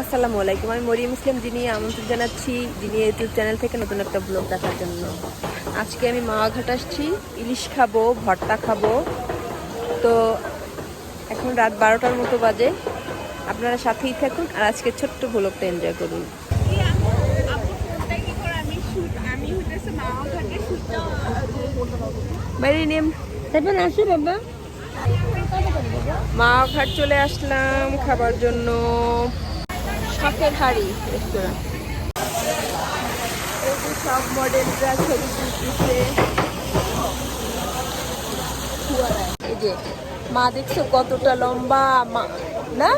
আসসালামু আলাইকুম আমি মরিয়ম ইসলাম যিনি আমন্ত্রণ জানাচ্ছি যিনি ইউটিউব চ্যানেল থেকে নতুন একটা ব্লগ দেখার জন্য। আজকে আমি মাওয়াঘাট আসছি ইলিশ খাব ভর্তা খাব। তো এখন রাত বারোটার মতো বাজে আপনারা সাথেই থাকুন আর আজকে ছোট্ট ব্লগটা এনজয় করুন। বাইরে নেম তারপর আসো বাবা। মাওয়াঘাট চলে আসলাম খাবার জন্য। শখের হাড়ি রেস্টুরেন্ট সব মডেলরা ছবি তুলতেছে। এই যে মা দেখছ কতটা লম্বা মা না?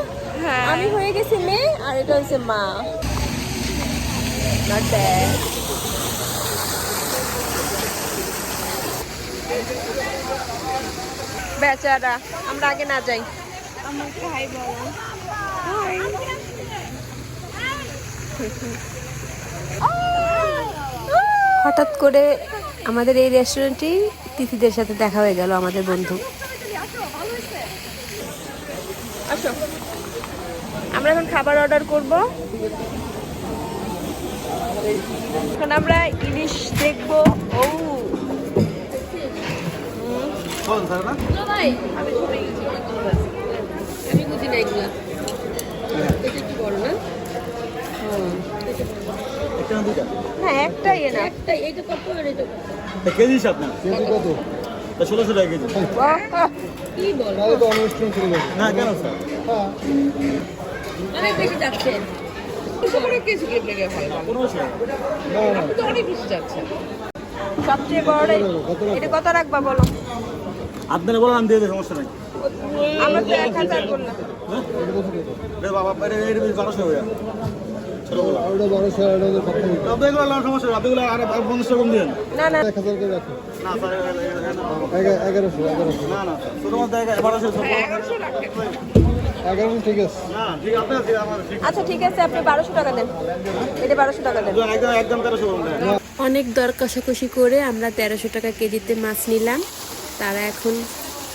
আমি হয়ে গেছি মেয়ে আর এটা হচ্ছে মা। Not bad. বেচারা আমরা আগে না যাই। আমাকে হাই বলো। হঠাৎ করে আমাদের এই রেস্টুরেন্টেই তিথিদের সাথে দেখা হয়ে গেল আমাদের বন্ধু। আসো। আমরা এখন খাবার অর্ডার করব। এখন আমরা ইলিশ দেখব। ও। আমি ভুলে গেছি আমি বুঝি না এগুলো। এটা একটু বড় না? হ্যাঁ একটাই না। একটা কত কত? কেজি হিসাব না তা ষোলোশো টাকা কেজি। কি বল? না কেন স্যার? অনেক বেশি যাচ্ছে। পনেরোশো সবচেয়ে বড় এটা কত রাখবা বলো? আপনারা বলেন আমি দিয়ে দেবো সমস্যা নাই। আমরা তো এক হাজার হ্যাঁ? রে বাবা বেশি বারোশো হয়ে আচ্ছা ঠিক আছে, আপনি বারোশো টাকা দেন। এটা বারোশো টাকা দেন। অনেক দর কষাকষি করে আমরা তেরোশো টাকা কেজিতে মাছ নিলাম। তারা এখন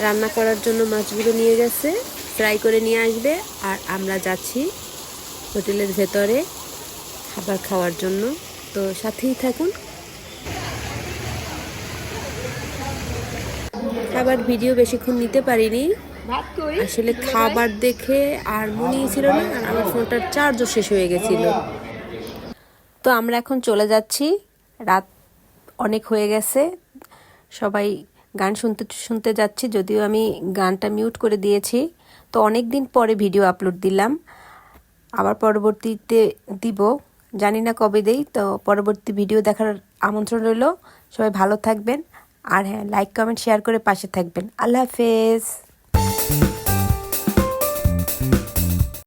রান্না করার জন্য মাছগুলো নিয়ে গেছে ফ্রাই করে নিয়ে আসবে, আর আমরা যাচ্ছি হোটেলের ভেতরে। খাবার খাওয়ার জন্য। তো সাথেই থাকুন। খাবার ভিডিও বেশিক্ষণ নিতে পারিনি। আসলে খাবার দেখে আর মনেই ছিল না, আমার ফোনটার চার্জও শেষ হয়ে গেছিল। তো আমরা এখন চলে যাচ্ছি। রাত অনেক হয়ে গেছে। সবাই গান শুনতে শুনতে যাচ্ছি, যদিও আমি গানটা মিউট করে দিয়েছি। তো অনেক দিন পরে ভিডিও আপলোড দিলাম। আবার পরবর্তীতে দিব। জানি না কবে দেই, তো পরবর্তী ভিডিও দেখার আমন্ত্রণ রইল। সবাই ভালো থাকবেন। আর হ্যাঁ লাইক কমেন্ট শেয়ার করে পাশে থাকবেন। আল্লাহ হাফেজ।